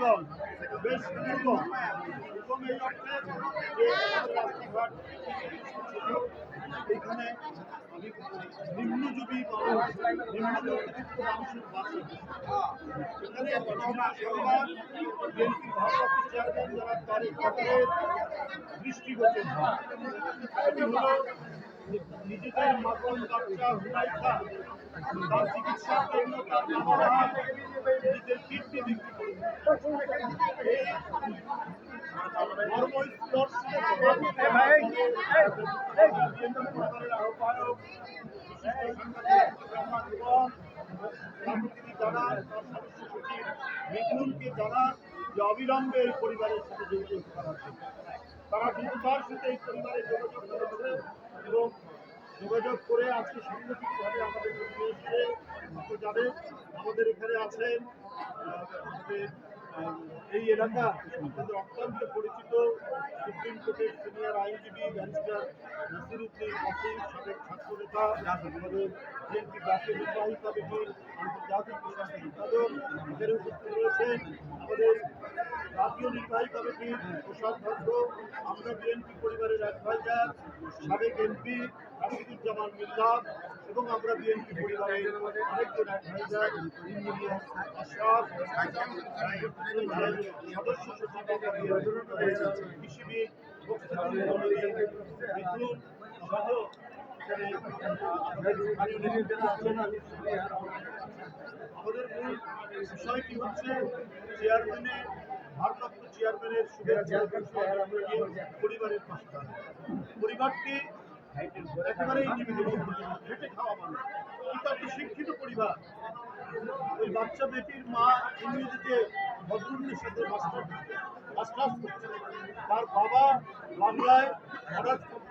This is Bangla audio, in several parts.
অঞ্চল বেশ দুর্গম দুর্গম এই অর্থে এখানে নিম্নজীবী নিম্নমধ্যবিত্ত মানুষের বাসা এখানে সরকার বিএনপির ভারপ্রাপ্ত চেয়ারম্যান যারা রহমানের দৃষ্টিগোচর হয়। নিজেদের মাতন বাচ্চা হুনাইখা তার চিকিৎসার জন্য তার বাবা মা নিজেদের কিডনি বিক্রি করে পরিবারের অবিলম্বে এই পরিবারের সাথে যোগাযোগ করা। তারা দ্রুততার সাথে এই পরিবারে যোগাযোগ করেছে এবং যোগাযোগ করে আজকে সাংগঠনিকভাবে আমাদের এসে যাবে। আমাদের এখানে আছেন এই এলাকা অত্যন্ত পরিচিত সুপ্রিম কোর্টের সিনিয়র আইনজীবী ব্যারিস্টার নাসিরুদ্দিন আসিম সাবেক ছাত্র নেতা আমাদের বিএনপি জাতীয় নির্বাহী কমিটির আন্তর্জাতিক প্রশাসন সম্পাদক, এখানে উপস্থিত রয়েছেন। আমাদের জাতীয় নির্বাহী কমিটির কোষাধ্যক্ষ আমরা বিএনপি পরিবারের অ্যাডভাইজার সাবেক এমপি রাশিদুজ্জামান মিল্লাত এবং আমরা বিএনপি পরিবারের আরেকজন অ্যাডভাইজার ইঞ্জিনিয়ার সদস্য আমাদের মূল বিষয়টি হচ্ছে চেয়ারম্যানের ভারপ্রাপ্ত চেয়ারম্যানের পরিবারের পাশে খাওয়া মানুষ কিন্তু শিক্ষিত পরিবার। ওই বাচ্চা বেটির মা ইংরেজিতে ভদ্রুল্যের সাথে মাস্টার মাস্টার্স করছে। তার বাবা বাংলায় অনার্স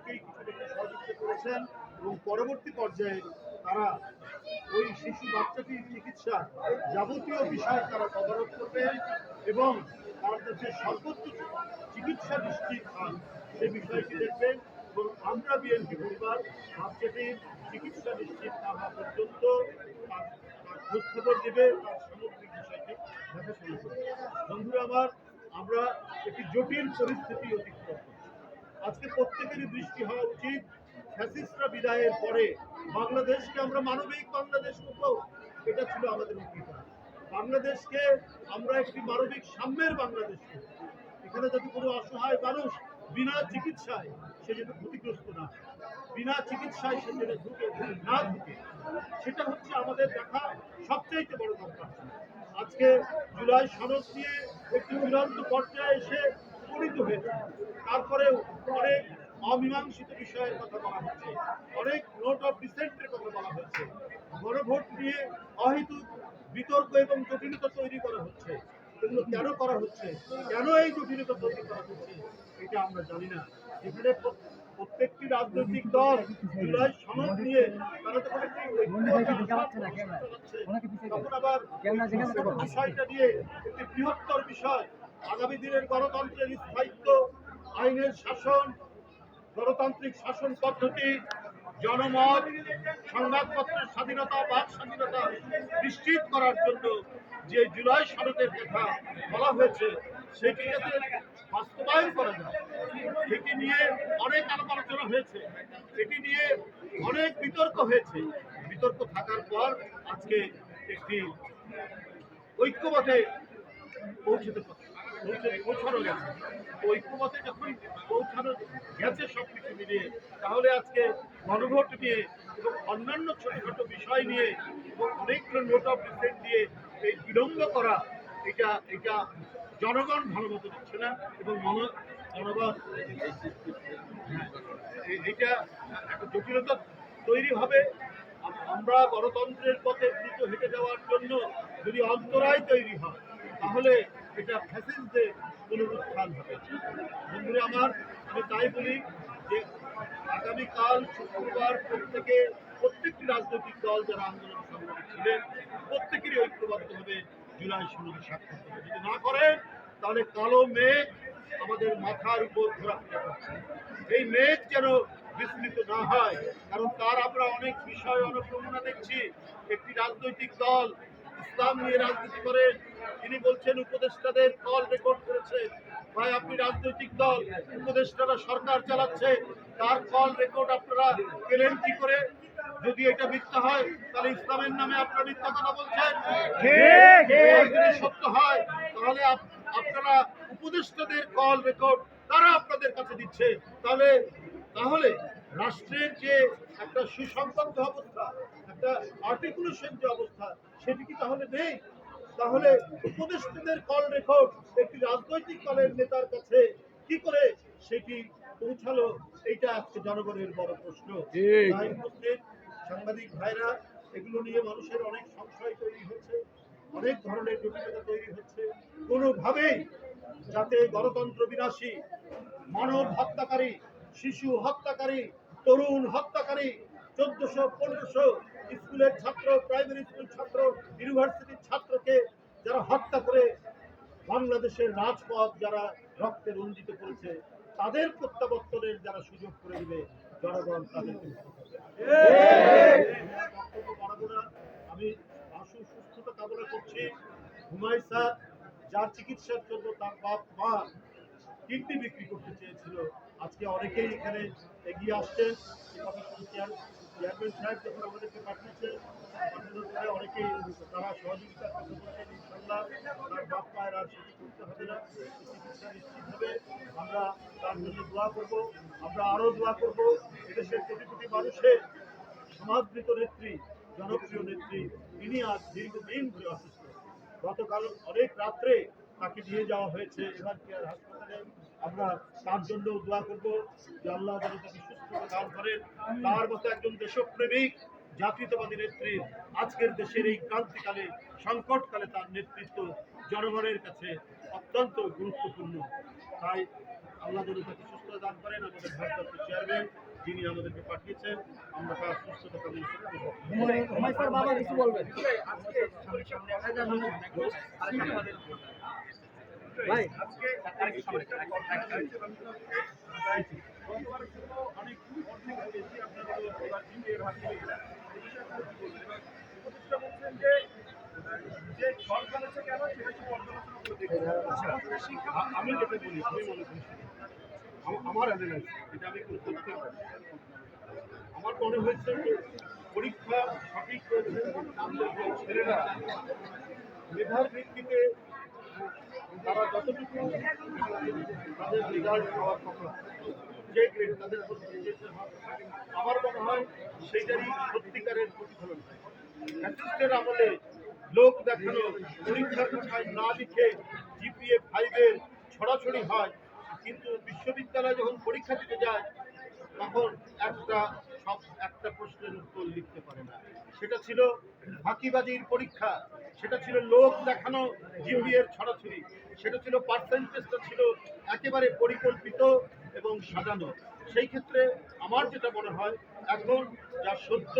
সহযোগিতা করেছেন এবং পরবর্তী পর্যায়ে তারা ওই শিশু বাচ্চাটির চিকিৎসা যাবতীয় বিষয় তারা তদারক করবেন এবং তার কাছে সর্বোচ্চ চিকিৎসা নিশ্চিত হয় সে বিষয়টি দেখবেন। এবং আমরা বিএনপি পরিবার বাচ্চাটির চিকিৎসা নিশ্চিত না হওয়া পর্যন্ত দেবে তার সামগ্রিক বিষয়টি দেখাশোনা করবে বন্ধুরা আমার একটি জটিল পরিস্থিতি অতিক্রম আজকে প্রত্যেকেরই দৃষ্টি হওয়া উচিত। ফ্যাসিস্টরা বিদায়ের পরে বাংলাদেশকে আমরা মানবিক বাংলাদেশ করব এটা ছিল আমাদের অঙ্গীকার বাংলাদেশকে আমরা একটি মানবিক সাম্যের বাংলাদেশ এখানে যদি কোনো অসহায় মানুষ বিনা চিকিৎসায় সে যেন ক্ষতিগ্রস্ত না বিনা চিকিৎসায় সে যেন ঢুকে না ঢুকে, সেটা হচ্ছে আমাদের দেখা সবচাইতে বড় দরকার। আজকে জুলাই সনদ নিয়ে একটি চূড়ান্ত পর্যায়ে এসে উপনীত হয়েছে। তারপরেও অনেক অমীমাংসিত বিষয়ের কথা বলা হচ্ছে। অনেক নোট অফ ডিসেন্টের কথা বলা হচ্ছে। গণভোট নিয়ে অহেতুক বিতর্ক এবং জটিলতা তৈরি করা হচ্ছে। এগুলো কেন করা হচ্ছে? কেন এই জটিলতা তৈরি করা হচ্ছে? এটা আমরা জানি না। এখানে প্রত্যেকটি রাজনৈতিক দল জুলাই সনদ নিয়ে তারা তখন একটি। তখন আবার বিষয়টা নিয়ে একটি বৃহত্তর বিষয় আগামী দিনের গণতন্ত্রের স্থায়িত্ব, আইনের শাসন, গণতান্ত্রিক শাসন পদ্ধতি, জনমত, সংবাদপত্রের স্বাধীনতা, বাক স্বাধীনতা নিশ্চিত করার জন্য যে জুলাই সনদের কথা বলা হয়েছে, সেটি যাতে বাস্তবায়ন করা যায়, সেটি নিয়ে অনেক আলাপ আলোচনা হয়েছে এটি নিয়ে অনেক বিতর্ক হয়েছে। বিতর্ক থাকার পর আজকে একটি ঐক্যমতে পৌঁছতে পৌঁছে- পৌঁছানো গেছে ঐক্যমতে যখন পৌঁছানো গেছে সব কিছু মিলিয়ে তাহলে আজকে গণভোট নিয়ে এবং অন্যান্য ছোটখাটো বিষয় নিয়ে এবং অনেকগুলো নোট অফ ডিসেন্ট দিয়ে এই বিলম্ব করা এটা এটা জনগণ ভালো মতো দিচ্ছে না এবং মন- জনগণ হ্যাঁ, এটা একটা জটিলতা তৈরি হবে। আমরা গণতন্ত্রের পথে দ্রুত হেঁটে যাওয়ার জন্য যদি অন্তরায় তৈরি হয় তাহলে এটা ফ্যাসিস্টদের পুনরুত্থান হবে। বন্ধুরা আমার, আমি তাই বলি যে আগামীকাল শুক্রবার প্রত্যেকে, প্রত্যেকটি রাজনৈতিক দল যারা আন্দোলন সংগ্রামে ছিলেন, প্রত্যেকেরই ঐক্যবদ্ধভাবে জুলাই সনদে যদি না করে তাহলে কালো মেঘ আমাদের মাথার উপর ঘোরাফেরা করছে। এই মেঘ যেন বিস্মৃত না হয়, কারণ তার আমরা অনেক বিষয় অনুপ্রেরণা দেখছি। একটি রাজনৈতিক দল ইসলাম নিয়ে রাজনীতি করেন। তিনি বলছেন উপদেষ্টাদের কল রেকর্ড করেছে। ভাই আপনি রাজনৈতিক দল উপদেষ্টারা সরকার চালাচ্ছে। তার কল রেকর্ড আপনারা পেলেন কি করে? যদি এটা মিথ্যা হয় তাহলে ইসলামের নামে আপনারা মিথ্যা কথা বলছেন? যদি সত্য হয় তাহলে আপ- আপনারা উপদেষ্টাদের কল রেকর্ড তারা আপনাদের কাছে দিচ্ছে। তাহলে তাহলে রাষ্ট্রের যে একটা সুসংবদ্ধ অবস্থা একটা আর্টিকুলেশন যে অবস্থা সেটি কি তাহলে নেই? তাহলে উপদেষ্টাদের কল রেকর্ড একটি রাজনৈতিক দলের নেতার কাছে কি করে সেটি পৌঁছালো? এইটা আজকে জনগণের বড় প্রশ্ন। সাংবাদিক ভাইরা এগুলো নিয়ে মানুষের অনেক সংশয় তৈরি হচ্ছে অনেক ধরনের জটিলতা তৈরি হচ্ছে। কোনোভাবেই যাতে গণতন্ত্র বিনাশী মানব হত্যাকারী শিশু হত্যাকারী তরুণ হত্যাকারী চোদ্দশো পনেরোশো স্কুলের ছাত্র প্রাইমারি স্কুল ছাত্র ইউনিভার্সিটির ছাত্রকে যারা হত্যা করে বাংলাদেশের রাজপথ যারা রক্তে রঞ্জিত করেছে, তাদের প্রত্যাবর্তনের যারা সুযোগ করে দিবে, জনগণ না। আমি আশু সুস্থতা কামনা করছি হুমায়ুন স্যার, যার চিকিৎসার জন্য তার বাপ মা কিডনি বিক্রি করতে চেয়েছিল। আজকে অনেকেই এখানে এগিয়ে কথা চেয়ারম্যান সাহেব যখন আমাদেরকে পরে অনেকেই তারা আর হবে আমরা তার দোয়া করব। আমরা আরও দোয়া এদেশের মানুষের সমাদৃত নেত্রী, জনপ্রিয় নেত্রী, তিনি আজ দীর্ঘদিন ধরে অসুস্থ। গতকাল অনেক রাত্রে তাকে নিয়ে যাওয়া হয়েছে এবার কেয়ার হাসপাতালে আমরা তার জন্য দোয়া করব যে আল্লাহ যেন তাকে সুস্থতা দান করেন। তার মতো একজন দেশপ্রেমিক জাতীয়তাবাদী নেত্রী আজকের দেশের এই ক্রান্তিকালে সংকটকালে তার নেতৃত্ব জনগণের কাছে অত্যন্ত গুরুত্বপূর্ণ। তাই আল্লাহ যেন তাকে সুস্থতা দান করেন আমাদের ভারপ্রাপ্ত চেয়ারম্যান যিনি আমাদেরকে পাঠিয়েছেন আমরা তার সুস্থতা কামনা করব হুমায়ুন স্যার বাবা কিছু বলবেন ভাই আমি যেটা বলি আমি মনে আমার এটা আমি তথ্যের আমার মনে হয়েছে পরীক্ষা সঠিক করেছে ছেলেরা মেধার ভিত্তিতে তারা যতটুকু তাদের রেজাল্ট কথা যে গ্রেড তাদের আমার মনে হয় সেইটারই সত্যিকারের প্রতিফলন। ফ্যাসিস্টের আমলে লোক দেখানো, পরীক্ষার না লিখে জিপিএ ফাইভের ছড়াছড়ি হয়, কিন্তু বিশ্ববিদ্যালয়ে যখন পরীক্ষা দিতে যায়, তখন একটা সব একটা প্রশ্নের উত্তর লিখতে পারে না। সেটা ছিল ফাঁকিবাজির পরীক্ষা, সেটা ছিল লোক দেখানো জিপিএর ছড়াছড়ি। সেটা ছিল পার্সেন্টেজটা ছিল একেবারে পরিকল্পিত এবং সাজানো। সেই ক্ষেত্রে আমার যেটা মনে হয় এখন যা সত্য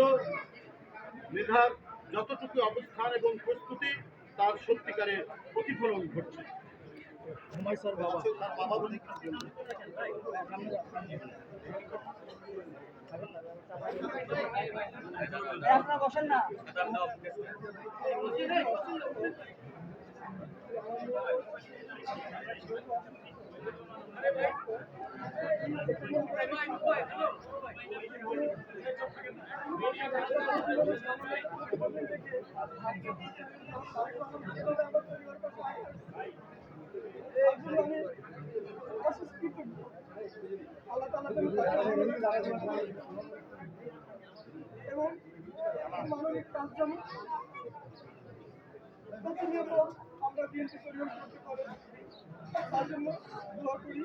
মেধার যতটুকু অবস্থান এবং প্রস্তুতি তার সত্যিকারের প্রতিফলন ঘটছে? আপনারা বসেন না। এবং মানবিক কাজ যেমন প্রতিনিয়ত আমরা বিএনপি পরিমাণ করতে পারি তার জন্য দোয়া করি